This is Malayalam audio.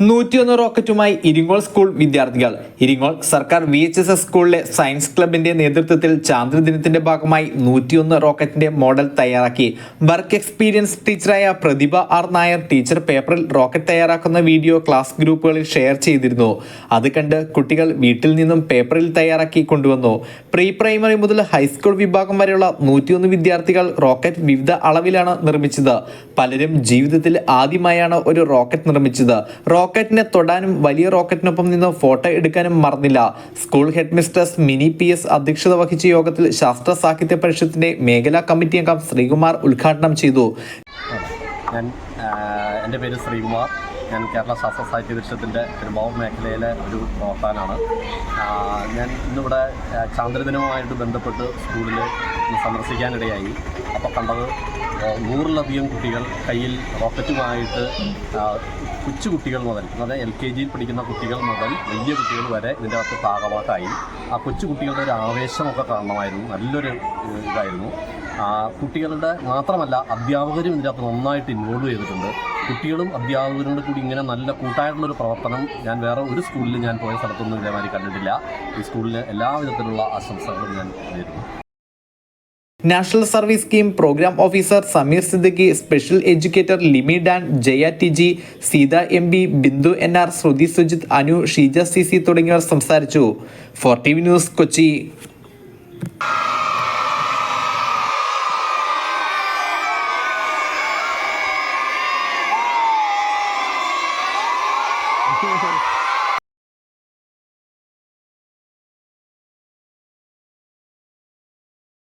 നൂറ്റിയൊന്ന് റോക്കറ്റുമായി ഇരിങ്ങോൾ സ്കൂൾ വിദ്യാർത്ഥികൾ. ഇരിങ്ങോൾ സർക്കാർ വി എച്ച് എസ് എസ് സ്കൂളിലെ സയൻസ് ക്ലബിന്റെ നേതൃത്വത്തിൽ ചാന്ദ്ര ദിനത്തിന്റെ ഭാഗമായി നൂറ്റിയൊന്ന് റോക്കറ്റിന്റെ മോഡൽ തയ്യാറാക്കി. വർക്ക് എക്സ്പീരിയൻസ് ടീച്ചറായ പ്രതിഭ ആർ നായർ ടീച്ചർ പേപ്പറിൽ റോക്കറ്റ് തയ്യാറാക്കുന്ന വീഡിയോ ക്ലാസ് ഗ്രൂപ്പുകളിൽ ഷെയർ ചെയ്തിരുന്നു. അത് കണ്ട് കുട്ടികൾ വീട്ടിൽ നിന്നും പേപ്പറിൽ തയ്യാറാക്കി കൊണ്ടുവന്നു. പ്രീ പ്രൈമറി മുതൽ ഹൈസ്കൂൾ വിഭാഗം വരെയുള്ള നൂറ്റിയൊന്ന് വിദ്യാർത്ഥികൾ റോക്കറ്റ് വിവിധ അളവിലാണ് നിർമ്മിച്ചത്. പലരും ജീവിതത്തിൽ ആദ്യമായാണ് ഒരു റോക്കറ്റ് നിർമ്മിച്ചത്. റോക്കറ്റിനെ തൊടാനും വലിയ റോക്കറ്റിനൊപ്പം നിന്ന് ഫോട്ടോ എടുക്കാനും മറന്നില്ല. School head Mini P S അധ്യക്ഷത വഹിച്ച യോഗത്തിൽ ശാസ്ത്ര സാഹിത്യ പരിഷത്തിന്റെ മേഖലാ കമ്മിറ്റി അംഗം ശ്രീകുമാർ ഉദ്ഘാടനം ചെയ്തു. ഞാൻ എന്റെ പേര് ശ്രീകുമാർ. ഞാൻ കേരള ശാസ്ത്ര സാഹിത്യ പരിഷത്തിന്റെ പെരുമ്പാവൂർ മേഖലയിലെ ഒരു പ്രവർത്തകനാണ്. ഞാൻ ഇന്നിവിടെ ചാന്ദ്രദിനവുമായിട്ട് ബന്ധപ്പെട്ട് സ്കൂളിൽ സന്ദർശിക്കാനിടയായി. അപ്പോൾ കണ്ടത് നൂറിലധികം കുട്ടികൾ കയ്യിൽ റോക്കറ്റുമായിട്ട് കൊച്ചു കുട്ടികൾ മുതൽ അതായത് എൽ കെ ജിയിൽ പഠിക്കുന്ന കുട്ടികൾ മുതൽ വലിയ കുട്ടികൾ വരെ ഇതിന്റെ അകത്ത് ഭാഗമാക്കായി ആ കൊച്ചു കുട്ടികളുടെ ഒരു ആവേശമൊക്കെ കാണണമായിരുന്നു നല്ലൊരു ഇതായിരുന്നു. കുട്ടികളുടെ മാത്രമല്ല അധ്യാപകരും ഇതിനകത്ത് നന്നായിട്ട് ഇൻവോൾവ് ചെയ്തിട്ടുണ്ട്. കുട്ടികളും അധ്യാപകരോട് കൂടി ഇങ്ങനെ നല്ല കൂട്ടായിട്ടുള്ളൊരു പ്രവർത്തനം ഞാൻ വേറെ ഒരു സ്കൂളിൽ ഞാൻ പോയ സ്ഥലത്തൊന്നും ഇതേമാതിരി കണ്ടിട്ടില്ല. ഈ സ്കൂളിന് എല്ലാവിധത്തിലുള്ള ആശംസകളും ഞാൻ നേരുന്നു. National service scheme programme officer Sameer Siddiqui special educator Limi Dan Jaya T G Seetha M B Bindu N R Shruthi Sujith Anu Sheeja C C തുടങ്ങിയവർ സംസാരിച്ചു for T V news Kochi